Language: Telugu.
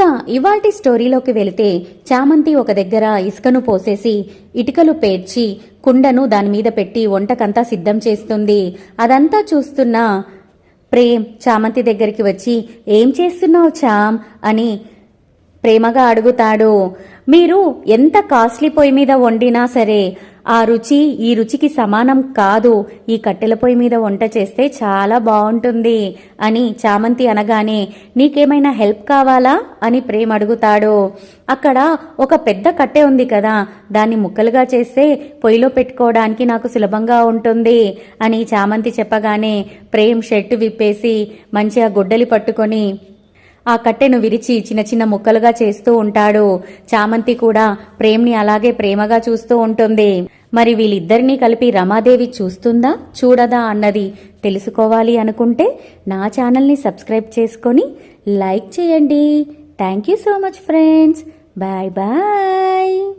ఇక ఇవాల్టి స్టోరీలోకి వెళితే చామంతి ఒక దగ్గర ఇసుకను పోసేసి ఇటుకలు పేర్చి కుండను దాని మీద పెట్టి వంటకంతా సిద్ధం చేస్తుంది. అదంతా చూస్తున్న ప్రేమ్ చామంతి దగ్గరికి వచ్చి ఏం చేస్తున్నావు చామ్? అని ప్రేమగా అడుగుతాడు. మీరు ఎంత కాస్ట్లీ పొయ్యి మీద వండినా సరే ఆ రుచి ఈ రుచికి సమానం కాదు. ఈ కట్టెల పొయ్యి మీద వంట చేస్తే చాలా బాగుంటుంది అని చామంతి అనగానే నీకేమైనా హెల్ప్ కావాలా? అని ప్రేమ్ అడుగుతాడు. అక్కడ ఒక పెద్ద కట్టె ఉంది కదా దాన్ని ముక్కలుగా చేస్తే పొయ్యిలో పెట్టుకోవడానికి నాకు సులభంగా ఉంటుంది అని చామంతి చెప్పగానే ప్రేమ్ షర్టు విప్పేసి మంచిగా గుడ్డలి పట్టుకొని ఆ కట్టెను విరిచి చిన్న చిన్న ముక్కలుగా చేస్తూ ఉంటాడు. చామంతి కూడా ప్రేమ్ని అలాగే ప్రేమగా చూస్తూ ఉంటుంది. మరి వీళ్ళిద్దరినీ కలిపి రమాదేవి చూస్తుందా? చూడదా అన్నది తెలుసుకోవాలి అనుకుంటే నా ఛానల్ని సబ్స్క్రైబ్ చేసుకొని లైక్ చేయండి. Thank you so much friends. Bye bye.